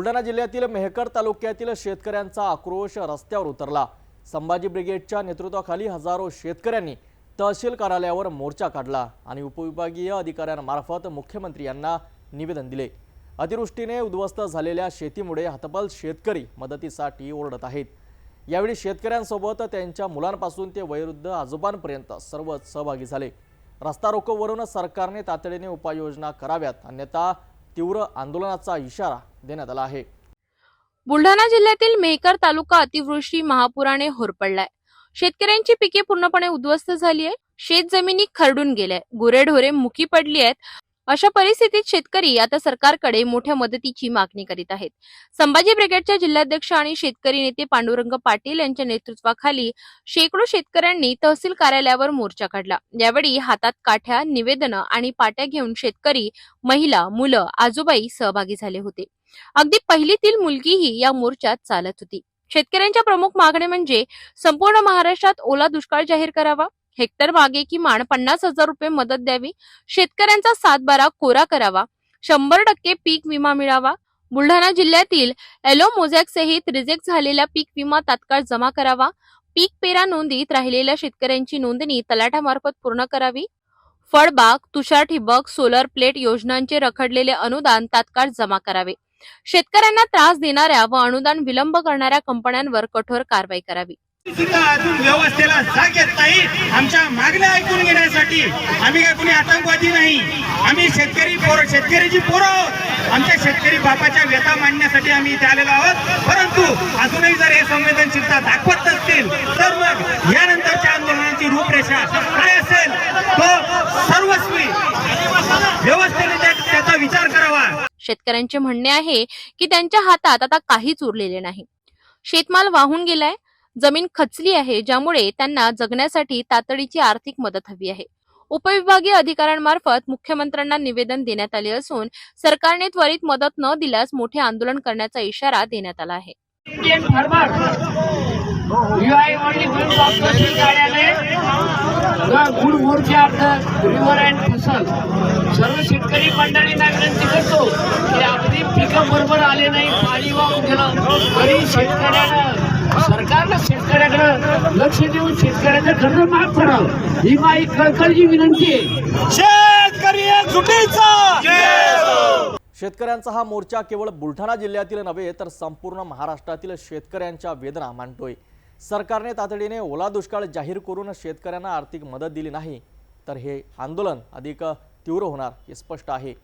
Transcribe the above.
बुलढाणा जिल्ह्यातील मेहकर तालुक्यातील शेतकऱ्यांचा आक्रोश रस्त्यावर उतरला. संभाजी ब्रिगेडच्या नेतृत्वाखाली हजारो शेतकऱ्यांनी तहसील कार्यालयावर मोर्चा काढला आणि उपविभागीय अधिकाऱ्यांमार्फत मुख्यमंत्री यांना निवेदन दिले. अतिवृष्टीने उद्ध्वस्त झालेल्या शेतीमुळे हतबल शेतकरी मदतीसाठी ओरडत आहेत. यावेळी शेतकऱ्यांसोबत त्यांच्या मुलांपासून ते वयोवृद्ध आजोबांपर्यंत सर्वच सहभागी झाले. रस्ता रोकोवरून सरकारने तातडीने उपाययोजना कराव्यात अन्यथा तीव्र आंदोलनाचा इशारा देण्यात आला आहे. बुलढाणा जिल्ह्यातील मेहकर तालुका अतिवृष्टी महापुराने होरपडलाय शेतकऱ्यांची पिके पूर्णपणे उद्ध्वस्त झाली आहे शेत जमिनी खरडून गेल्या गुरेढोरे मुकी पडली आहेत अशा परिस्थितीत शेतकरी आता सरकारकडे मोठ्या मदतीची मागणी करीत आहेत. संभाजी ब्रिगेडच्या जिल्हाध्यक्ष आणि शेतकरी नेते पांडुरंग पाटील यांच्या नेतृत्वाखाली शेकडो शेतकऱ्यांनी तहसील कार्यालयावर मोर्चा काढला. यावेळी हातात काठ्या निवेदनं आणि पाट्या घेऊन शेतकरी महिला मुलं आजोबाई सहभागी झाले होते. अगदी पहिलीतील मुलगीही या मोर्चात चालत होती. शेतकऱ्यांच्या प्रमुख मागण्या म्हणजे संपूर्ण महाराष्ट्रात ओला दुष्काळ जाहीर करावा हेक्टर मागे किमान पन्नास हजार रुपये मदत द्यावी. शेतकऱ्यांचा सातबारा कोरा करावा. शंभर टक्के पीक विमा मिळावा. बुलढाणा जिल्ह्यातील एलो मोझॅक सहित रिजेक्ट झालेला पीक विमा तात्काळ जमा करावा. पीक पेरा नोंदीत राहिलेल्या शेतकऱ्यांची नोंदणी तलाठ्यामार्फत पूर्ण करावी. फळबाग तुषार ठिबक सोलर प्लेट योजनांचे रखडलेले अनुदान तात्काळ जमा करावे. शेतकऱ्यांना त्रास देणाऱ्या व अनुदान विलंब करणाऱ्या कंपन्यांवर कठोर कारवाई करावी. व्यवस्थेला जाग येत नाही. आमच्या मागण्या ऐकून घेण्यासाठी आम्ही काय कोणी आतंकवादी नाही. आम्ही शेतकरी पोर शेतकरीची पोरं आहोत. आमच्या शेतकरी बापाच्या व्यथा मांडण्यासाठी आम्ही इथे आलेलो आहोत. परंतु अजूनही जर हे संवेदनशीलता दाखवत नसतील तर मग यानंतरच्या आंदोलनाची रूपरेषा काय असेल तो सर्वस्वी व्यवस्थेने त्याचा विचार करावा. शेतकऱ्यांचे म्हणणे आहे की त्यांच्या हातात आता काहीच उरलेले नाही. शेतमाल वाहून गेलाय जमीन खचली आहे ज्यामुळे त्यांना जगण्यासाठी तातडीची आर्थिक मदत हवी आहे. उपविभागीय अधिकाऱ्यांमार्फत मुख्यमंत्र्यांना निवेदन देण्यात आले असून सरकारने त्वरित मदत न दिल्यास मोठे आंदोलन करण्याचा इशारा देण्यात आला आहे. Indian मोर्चा of the फसल सर्व शेतकरी मंडळींना विनंती करतो. की आपली पिकं बरोबर आले नाही पाणी वाहून गेलं. तरी शेतकऱ्यानं लक्ष देऊन शेतकऱ्याचं कर्ज माफ करावं. ही माझी कळकळची विनंती आहे. शेतकरी शेतकऱ्यांचा हा मोर्चा केवळ बुलढाणा जिल्ह्यातील नव्हे तर संपूर्ण महाराष्ट्रातील शेतकऱ्यांच्या वेदना मांडतोय. सरकारने तातडीने ओला दुष्काळ जाहीर करून शेतकऱ्यांना आर्थिक मदत दिली नाही तर हे आंदोलन अधिक तीव्र होणार हे स्पष्ट आहे.